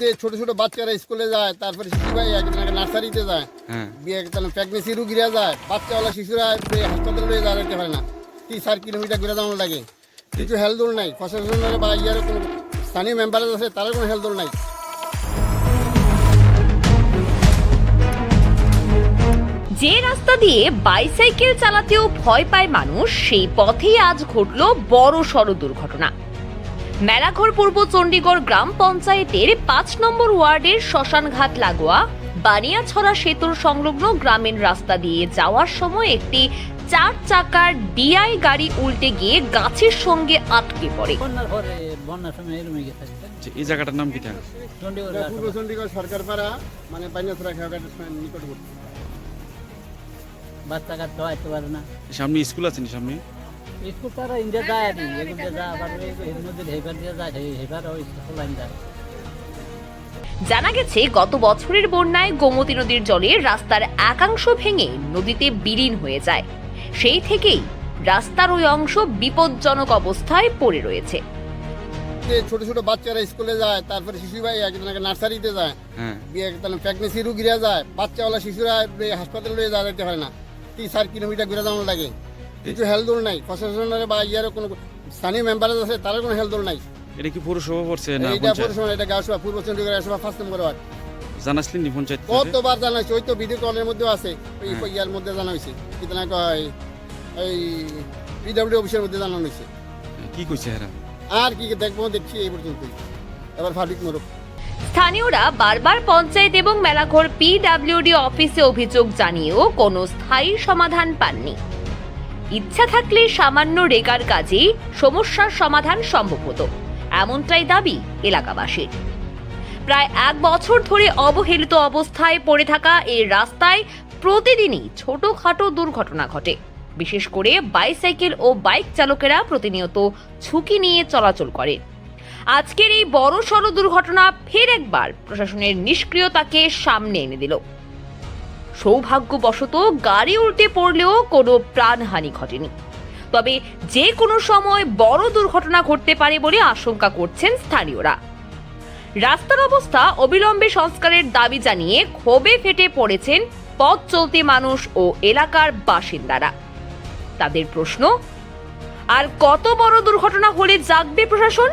যে ছোট ছোট বাচ্চারা স্কুলে যায় তারপরে শিশু ভাই একজন নার্সারিতে যায় হ্যাঁ। বিয়ে প্রেগনেন্সি রুগীরা যায় বাচ্চাওয়ালা শিশুরা হাসপাতালে লয়ে যায় যেতে পারে না। তিন চার কিলোমিটার ঘুরে যাওয়ানো লাগে? কিছু হেলদোল নাই প্রশাসনের বা ইয়ার কোনো স্থানীয় মেম্বার আছে তাদের কোনো হেলদোল নাই। যে রাস্তা দিয়ে বাইসাইকেল চালাতেও ভয় পায় মানুষ সেই পথেই আজ ঘটল বড় সড় দুর্ঘটনা। মেলাঘর পূর্ব চণ্ডীগড় গ্রাম পঞ্চায়েতের পাঁচ নম্বর ওয়ার্ডের শ্মশানঘাট লাগোয়া বানিয়াছড়া সেতুর সংলগ্ন গ্রামীণ রাস্তা দিয়ে যাওয়ার সময় একটি চার চাকার ডিআই গাড়ি উল্টে গিয়ে গাছের সঙ্গে আটকে পড়ে। এই জায়গাটার নাম এটা পূর্ব চণ্ডীগড় সরকার পাড়া মানে পাইনাথরা খেয়াঘাটের নিকটবর্তী। বাচ্চা হইতে পারে না। সামনে স্কুল আছে নি সামনে? স্কুল তারা ইন্ডিয়া যায় আর এগুলো দিয়ে আবার ওই হেবার দিয়ে যায় হেবার ওই স্কুল লাইন যায়। জানা গেছে গত বছরের বন্যায় গোমতী নদীর জলে রাস্তার একাংশ ভেঙে নদীতে বিলীন হয়ে যায়। সেই থেকেই রাস্তার ওই অংশ বিপজ্জনক অবস্থায় পড়ে রয়েছে। যে ছোট ছোট বাচ্চারা স্কুলে যায় তারপরে শিশু ভাই একজন নার্সারিতে যায় হ্যাঁ। প্রেগনেন্সি রুগীরা যায় বাচ্চাওয়ালা শিশুরা হাসপাতালে লয়ে যায় যেতে পারে না। তিন চার কিলোমিটার ঘুরে যাওয়ানো লাগে। কিছু হেলদোল নাই। প্রশাসনের বা ইয়ার কোনো স্থানীয় মেম্বার আছে তাদের কোনো হেলদোল নাই। এটা কি পৌরসভা পড়ছে না পঞ্চায়েত? পরিসভা এটা গাছুয়া পূর্ব Chandigarh Gachhua first number ward জানাসলেন নি পঞ্চায়েত কতবার জানা হয়েছে ওই তো ভিডিও কলের মধ্যেও আছে ওই হ্যাঁ। ইয়ার মধ্যে জানা হয়েছে কিতনা কয় এই পিডব্লিউ অফিসের মধ্যে জানানো হয়েছে। কি কইছে হেরা? আর কি দেখব দেখছি এই পর্যন্তই। এবার ফাবিক মোরক স্থানীয়রা বারবার পঞ্চায়েত এবং মেলাঘর পিডাব্লিউডি অফিসে অভিযোগ জানিয়েও কোনো স্থায়ী সমাধান পাননি। ইচ্ছা থাকলে সামান্য রেগার কাজে সমস্যার সমাধান সম্ভব হতো। এমনটাই দাবি এলাকাবাসীর। প্রায় এক বছর ধরে অবহেলিত অবস্থায় পড়ে থাকা এই রাস্তায় প্রতিদিনই ছোটখাটো দুর্ঘটনা ঘটে। বিশেষ করে বাইসাইকেল ও বাইক চালকেরা প্রতিনিয়ত ঝুঁকি নিয়ে চলাচল করে। আজকের এই বড় সড় দুর্ঘটনা ফের একবার প্রশাসনের নিষ্ক্রিয়তাকে সামনে এনে দিল। সৌভাগ্যবশত গাড়ি উল্টে পড়লেও কোনো প্রাণহানি ঘটেনি। তবে যে কোনো সময় বড় দুর্ঘটনা ঘটতে পারে বলে আশঙ্কা করছেন স্থানীয়রা। রাস্তার অবস্থা অবিলম্বে সংস্কারের দাবি জানিয়ে ক্ষোভে ফেটে পড়েছেন পথ চলতি মানুষ ও এলাকার বাসিন্দারা। তাদের প্রশ্ন, আর কত বড় দুর্ঘটনা হলে জাগবে প্রশাসন?